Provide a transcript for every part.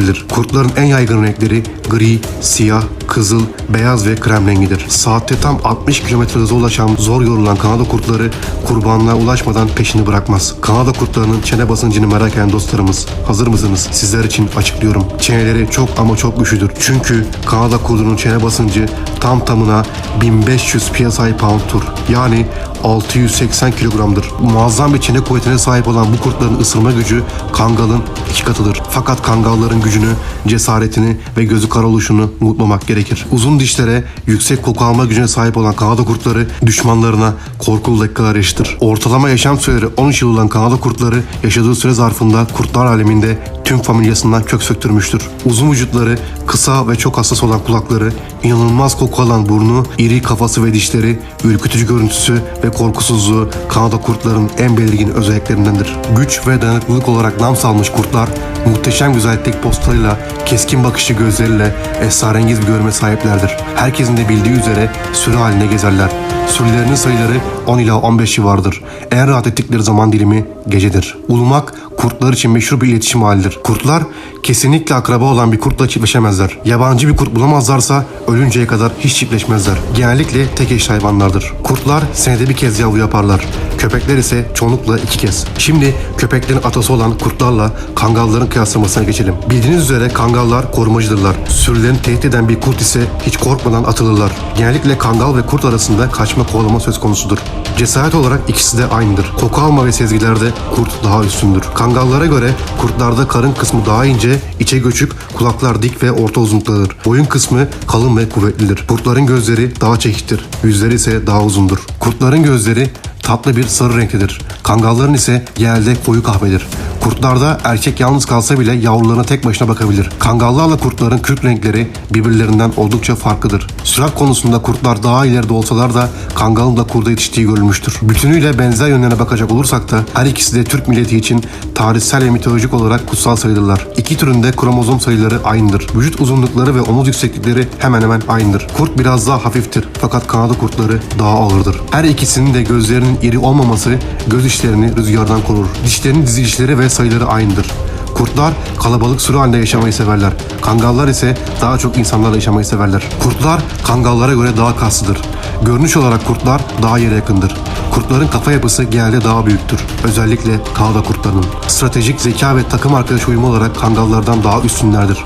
kuvvetlidir. Kurtların en yaygın renkleri gri, siyah, kızıl, beyaz ve krem rengidir. Saatte tam 60 km hıza ulaşan zor yorulan Kanada kurtları kurbanlığa ulaşmadan peşini bırakmaz. Kanada kurtlarının çene basıncını merak eden dostlarımız hazır mısınız? Sizler için açıklıyorum. Çeneleri çok ama çok güçlüdür. Çünkü Kanada kurdunun çene basıncı tam tamına 1500 psi pound'tur. Yani 680 kilogramdır. Muazzam bir çene kuvvetine sahip olan bu kurtların ısırma gücü kangalın iki katıdır. Fakat kangalların gücünü, cesaretini ve gözü kara oluşunu unutmamak gerekir. Uzun dişlere, yüksek koku alma gücüne sahip olan Kanada kurtları düşmanlarına korkulu dakikalar yaşatır. Ortalama yaşam süreleri 13 yıl olan Kanada kurtları yaşadığı süre zarfında kurtlar aleminde tüm familyasından kök söktürmüştür. Uzun vücutları, kısa ve çok hassas olan kulakları, inanılmaz koku alan burnu, iri kafası ve dişleri, ürkütücü görüntüsü ve korkusuzluğu Kanada kurtların en belirgin özelliklerindendir. Güç ve dayanıklılık olarak nam salmış kurtlar, muhteşem güzellik postlarıyla, keskin bakışlı gözleriyle esrarengiz bir görme sahiplerdir. Herkesin de bildiği üzere sürü haline gezerler. Sürülerinin sayıları 10 ila 15 civarıdır. En rahat ettikleri zaman dilimi gecedir. Ulumak kurtlar için meşhur bir iletişim halidir. Kurtlar kesinlikle akraba olan bir kurtla çiftleşemezler. Yabancı bir kurt bulamazlarsa ölünceye kadar hiç çiftleşmezler. Genellikle tek eşli hayvanlardır. Kurtlar senede bir kez yavru yaparlar. Köpekler ise çoğunlukla iki kez. Şimdi köpeklerin atası olan kurtlarla kangalların kıyaslamasına geçelim. Bildiğiniz üzere kangallar korumacıdırlar. Sürülerini tehdit eden bir kurt ise hiç korkmadan atılırlar. Genellikle kangal ve kurt arasında kaçma kovalama söz konusudur. Cesaret olarak ikisi de aynıdır. Koku alma ve sezgilerde kurt daha üstündür. Kangallara göre kurtlarda karın kısmı daha ince, içe göçük, kulaklar dik ve orta uzunluktadır. Boyun kısmı kalın ve kuvvetlidir. Kurtların gözleri daha çekiktir. Yüzleri ise daha uzundur. Kurtların gözleri tatlı bir sarı renklidir. Kangalların ise genelde koyu kahvedir. Kurtlarda erkek yalnız kalsa bile yavrularına tek başına bakabilir. Kangallarla kurtların kürk renkleri birbirlerinden oldukça farklıdır. Sürat konusunda kurtlar daha ileride olsalar da kangalın da kurda yetiştiği görülmüştür. Bütünüyle benzer yönlerine bakacak olursak da her ikisi de Türk milleti için tarihsel ve mitolojik olarak kutsal sayılırlar. İki türün de kromozom sayıları aynıdır. Vücut uzunlukları ve omuz yükseklikleri hemen hemen aynıdır. Kurt biraz daha hafiftir fakat Kanada kurtları daha ağırdır. Her ikisinin de gözlerinin iri olmaması göz işlerini rüzgardan korur. Dişlerinin dizilişleri ve sayıları aynıdır. Kurtlar kalabalık sürü halinde yaşamayı severler. Kangallar ise daha çok insanlarla yaşamayı severler. Kurtlar kangallara göre daha kaslıdır. Görünüş olarak kurtlar daha yere yakındır. Kurtların kafa yapısı genelde daha büyüktür. Özellikle Kanada kurtlarının. Stratejik zeka ve takım arkadaş uyumu olarak kangallardan daha üstünlerdir.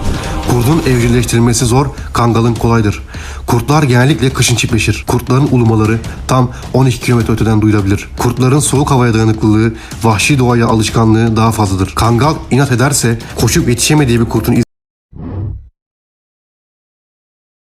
Kurdun evcilleştirilmesi zor, kangalın kolaydır. Kurtlar genellikle kışın çiftleşir. Kurtların ulumaları tam 12 kilometre öteden duyulabilir. Kurtların soğuk havaya dayanıklılığı, vahşi doğaya alışkanlığı daha fazladır. Kangal inat ederse koşup yetişemediği bir kurtun